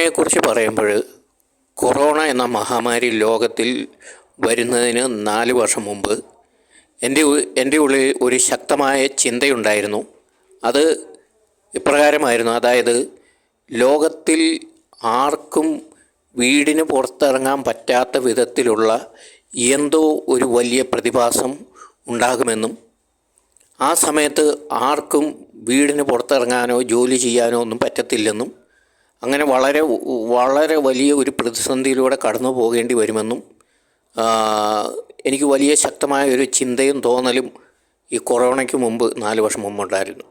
കൊറോണയെക്കുറിച്ച് പറയുമ്പോൾ കൊറോണ എന്ന മഹാമാരി ലോകത്തിൽ വരുന്നതിന് നാല് വർഷം മുമ്പ് എന്റെ എന്റെ ഉള്ളിൽ ഒരു ശക്തമായ ചിന്തയുണ്ടായിരുന്നു. അത് ഇപ്രകാരമായിരുന്നു. അതായത് ലോകത്തിൽ ആർക്കും വീടിന് പുറത്തിറങ്ങാൻ പറ്റാത്ത വിധത്തിലുള്ള എന്തോ ഒരു വലിയ പ്രതിഭാസം ഉണ്ടാകുമെന്നും ആ സമയത്ത് ആർക്കും വീടിന് പുറത്തിറങ്ങാനോ ജോലി ചെയ്യാനോ ഒന്നും പറ്റത്തില്ലെന്നും അങ്ങനെ വളരെ വളരെ വലിയ ഒരു പ്രതിസന്ധിയിലൂടെ കടന്നു പോകേണ്ടി വരുമെന്നും എനിക്ക് വലിയ ശക്തമായ ഒരു ചിന്തയും തോന്നലും ഈ കൊറോണയ്ക്ക് മുമ്പ് നാല് വർഷം മുമ്പുണ്ടായിരുന്നു.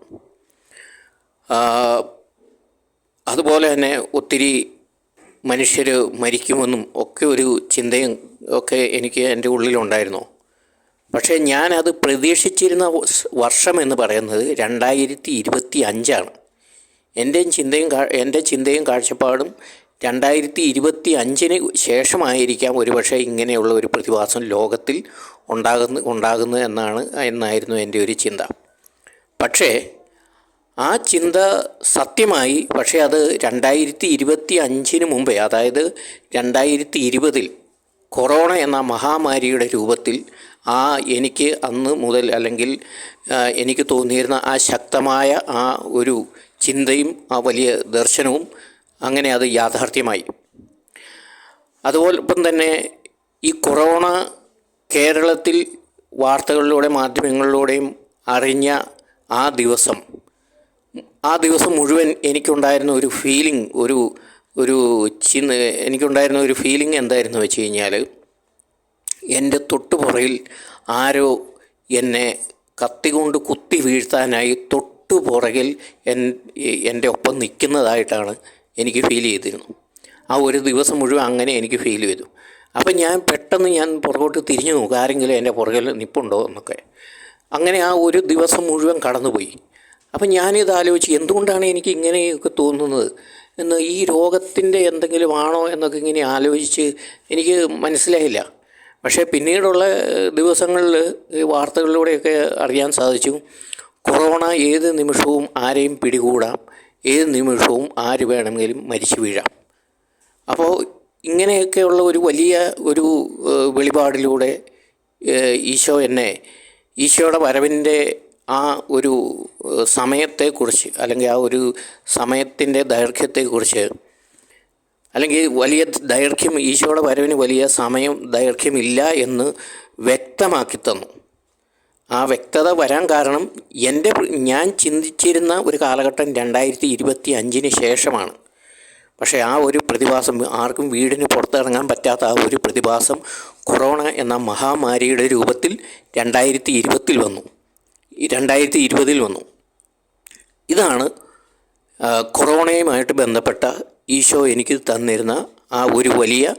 അതുപോലെ തന്നെ ഒത്തിരി മനുഷ്യർ മരിക്കുമെന്നും ഒക്കെ ഒരു ചിന്തയും ഒക്കെ എനിക്ക് എന്റെ ഉള്ളിലുണ്ടായിരുന്നു. പക്ഷേ ഞാനത് പ്രതീക്ഷിച്ചിരുന്ന വർഷം എന്ന് പറയുന്നത് രണ്ടായിരത്തി ഇരുപത്തി അഞ്ചാണ്. എന്റെയും ചിന്തയും എന്റെ ചിന്തയും കാഴ്ചപ്പാടും രണ്ടായിരത്തി ഇരുപത്തി അഞ്ചിന് ശേഷമായിരിക്കാം ഒരുപക്ഷെ ഇങ്ങനെയുള്ള ഒരു പ്രതിഭാസം ലോകത്തിൽ ഉണ്ടാകുന്ന ഉണ്ടാകുന്നു എന്നാണ് എന്നായിരുന്നു എന്റെ ഒരു ചിന്ത. പക്ഷേ ആ ചിന്ത സത്യമായി പക്ഷേ അത് രണ്ടായിരത്തി ഇരുപത്തി അഞ്ചിന് മുമ്പേ അതായത് രണ്ടായിരത്തി ഇരുപതിൽ കൊറോണ എന്ന മഹാമാരിയുടെ രൂപത്തിൽ ആ എനിക്ക് അന്ന് മുതൽ അല്ലെങ്കിൽ എനിക്ക് തോന്നിയിരുന്ന ആ ശക്തമായ ആ ഒരു ചിന്തയും ആ വലിയ ദർശനവും അങ്ങനെ അത് യാഥാർത്ഥ്യമായി. അതുപോലൊപ്പം തന്നെ ഈ കൊറോണ കേരളത്തിൽ വാർത്തകളിലൂടെ മാധ്യമങ്ങളിലൂടെയും അറിഞ്ഞ ആ ദിവസം ആ ദിവസം മുഴുവൻ എനിക്കുണ്ടായിരുന്ന ഒരു ഫീലിംഗ് ഒരു ഒരു ചിന്ത എനിക്കുണ്ടായിരുന്ന ഒരു ഫീലിംഗ് എന്തായിരുന്നു വെച്ച് കഴിഞ്ഞാൽ എന്റെ തൊട്ടുപുറയിൽ ആരോ എന്നെ കത്തി കൊണ്ട് കുത്തി വീഴ്ത്താനായി തൊട്ടുപുറകിൽ എൻ എന്റെ ഒപ്പം നിൽക്കുന്നതായിട്ടാണ് എനിക്ക് ഫീൽ ചെയ്തിരുന്നു ആ ഒരു ദിവസം മുഴുവൻ അങ്ങനെ എനിക്ക് ഫീൽ ചെയ്തു. അപ്പം ഞാൻ പെട്ടെന്ന് ഞാൻ പുറകോട്ട് തിരിഞ്ഞു നോക്കും ആരെങ്കിലും എന്റെ പുറകിൽ നിപ്പുണ്ടോ എന്നൊക്കെ. അങ്ങനെ ആ ഒരു ദിവസം മുഴുവൻ കടന്നുപോയി. അപ്പം ഞാനിത് ആലോചിച്ച് എന്തുകൊണ്ടാണ് എനിക്ക് ഇങ്ങനെയൊക്കെ തോന്നുന്നത്? എന്ന് ഈ രോഗത്തിന്റെ എന്തെങ്കിലും ആണോ എന്നൊക്കെ ഇങ്ങനെ ആലോചിച്ച് എനിക്ക് മനസ്സിലായില്ല. പക്ഷേ പിന്നീടുള്ള ദിവസങ്ങളിൽ ഈ വാർത്തകളിലൂടെയൊക്കെ അറിയാൻ സാധിച്ചു. കൊറോണ ഏത് നിമിഷവും ആരെയും പിടികൂടാം ഏത് നിമിഷവും ആര് വേണമെങ്കിലും മരിച്ചു വീഴാം. അപ്പോൾ ഇങ്ങനെയൊക്കെയുള്ള ഒരു വലിയ ഒരു വെളിപാടിലൂടെ ഈശോ എന്നെ ഈശോയുടെ വരവിന്റെ ആ ഒരു സമയത്തെക്കുറിച്ച് അല്ലെങ്കിൽ ആ ഒരു സമയത്തിന്റെ ദൈർഘ്യത്തെക്കുറിച്ച് അല്ലെങ്കിൽ വലിയ ദൈർഘ്യം ഈശോയുടെ വരവിന് വലിയ സമയം ദൈർഘ്യമില്ല എന്ന് വ്യക്തമാക്കി തന്നു. ആ വ്യക്തത വരാൻ കാരണം എന്റെ ഞാൻ ചിന്തിച്ചിരുന്ന ഒരു കാലഘട്ടം രണ്ടായിരത്തി ഇരുപത്തി അഞ്ചിന് ശേഷമാണ്. പക്ഷേ ആ ഒരു പ്രതിഭാസം ആർക്കും വീടിന് പുറത്തിറങ്ങാൻ പറ്റാത്ത ആ ഒരു പ്രതിഭാസം കൊറോണ എന്ന മഹാമാരിയുടെ രൂപത്തിൽ രണ്ടായിരത്തി ഇരുപത്തിൽ വന്നു. രണ്ടായിരത്തി ഇരുപതിൽ വന്നു. ഇതാണ് കൊറോണയുമായിട്ട് ബന്ധപ്പെട്ട ഈശോ എനിക്ക് തന്നിരുന്ന ആ ഒരു വലിയ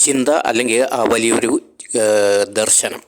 ചിന്ത അല്ലെങ്കിൽ ആ വലിയൊരു ദർശനം.